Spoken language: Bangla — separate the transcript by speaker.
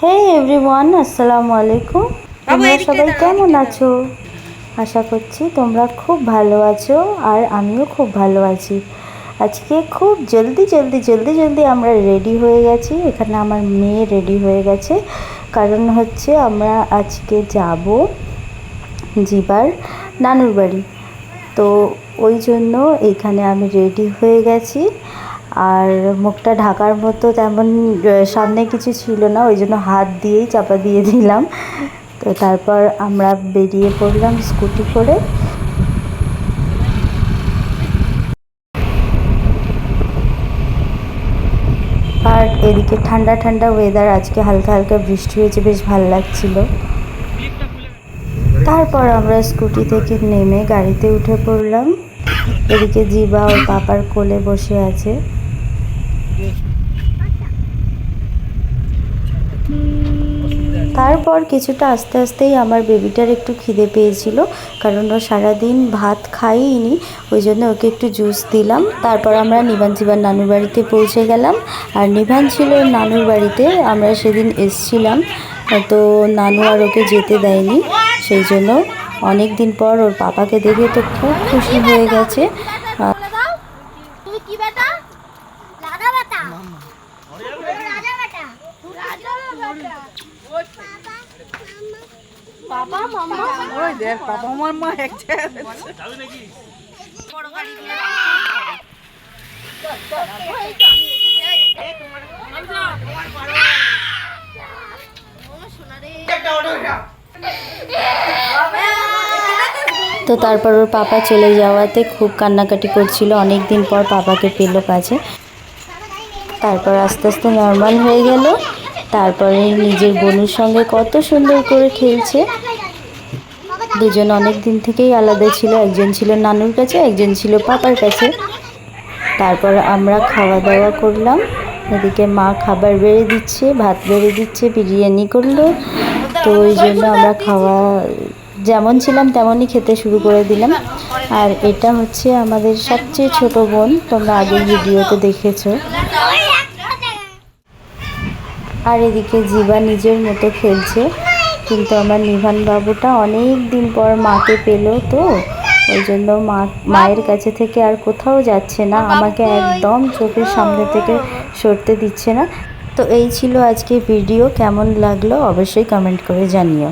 Speaker 1: হে এভরিওয়ান আসসালামু আলাইকুম। তোমরা সবাই কেমন আছো? আশা করছি তোমরা খুব ভালো আছো আর আমিও খুব ভালো আছি। আজকে খুব জলদি জলদি জলদি জলদি আমরা রেডি হয়ে গেছি। এখানে আমার মেয়ে রেডি হয়ে গেছে। কারণ হচ্ছে আমরা আজকে যাব জিবার নানুর বাড়ি। তো ওই জন্য এখানে আমি রেডি হয়ে গেছি। আর মুখটা ঢাকার মতো তেমন সামনে কিছু ছিল না, ওই জন্য হাত দিয়েই চাপা দিয়ে দিলাম। তো তারপর আমরা বেরিয়ে পড়লাম স্কুটি করে। আর এদিকে ঠান্ডা ঠান্ডা ওয়েদার আজকে হালকা হালকা বৃষ্টি হয়েছে, বেশ ভালো লাগছিল। তারপর আমরা স্কুটি থেকে নেমে গাড়িতে উঠে পড়লাম। এদিকে জিবা ও পাপার কোলে বসে আছে। তারপর কিছুটা আস্তে আস্তেই আমার বেবিটার একটু খিদে পেয়েছিল, কারণ ও সারাদিন ভাত খাইনি, ওই জন্য ওকে একটু জুস দিলাম। তারপর আমরা নিবান জিবার নানুর বাড়িতে পৌঁছে গেলাম। আর নিভান ছিল নানুর বাড়িতে, আমরা সেদিন এসছিলাম। তো নানু আর ওকে যেতে দেয়নি, সেই জন্য অনেক দিন পর ওর পাপাকে দেখে তো খুব খুশি হয়ে গেছে।
Speaker 2: তুমি কি বেটা রাজা বেটা রাজা বেটা রাজা বেটা বাবা মামা।
Speaker 3: ওই দেখ বাবা আমার মা এক
Speaker 1: তো তারপর ওর পাপা চলে যাওয়াতে খুব কান্নাকাটি করছিল। অনেক দিন পর পাপাকে পেল কাছে। তারপর আস্তে আস্তে নর্মাল হয়ে গেল। তারপরে নিজের বোনের সঙ্গে কত সুন্দর করে খেলছে। দুজন অনেক দিন থেকেই আলাদা ছিল। একজন ছিল নানুর কাছে, একজন ছিল পাপার কাছে। তারপর আমরা খাওয়া দাওয়া করলাম। এদিকে মা খাবার বেড়ে দিচ্ছে, ভাত বেড়ে দিচ্ছে, বিরিয়ানি করল। তো ওই জন্য আমরা খাওয়া, যেমন ছিলাম তেমনই খেতে শুরু করে দিলাম। আর এটা হচ্ছে আমাদের সবচেয়ে ছোট বোন, তোমরা আগের ভিডিওতে দেখেছ। আর এদিকে জিবা নিজের মতো খেলছে। কিন্তু আমার নিভান বাবুটা অনেক দিন পর মাকে পেল তো, ওই জন্য মা, মায়ের কাছে থেকে আর কোথাও যাচ্ছে না। আমাকে একদম চোখের সামনে থেকে সরতে দিচ্ছে না। তো এই ছিল আজকে ভিডিও। কেমন লাগল অবশ্যই কমেন্ট করে জানিও।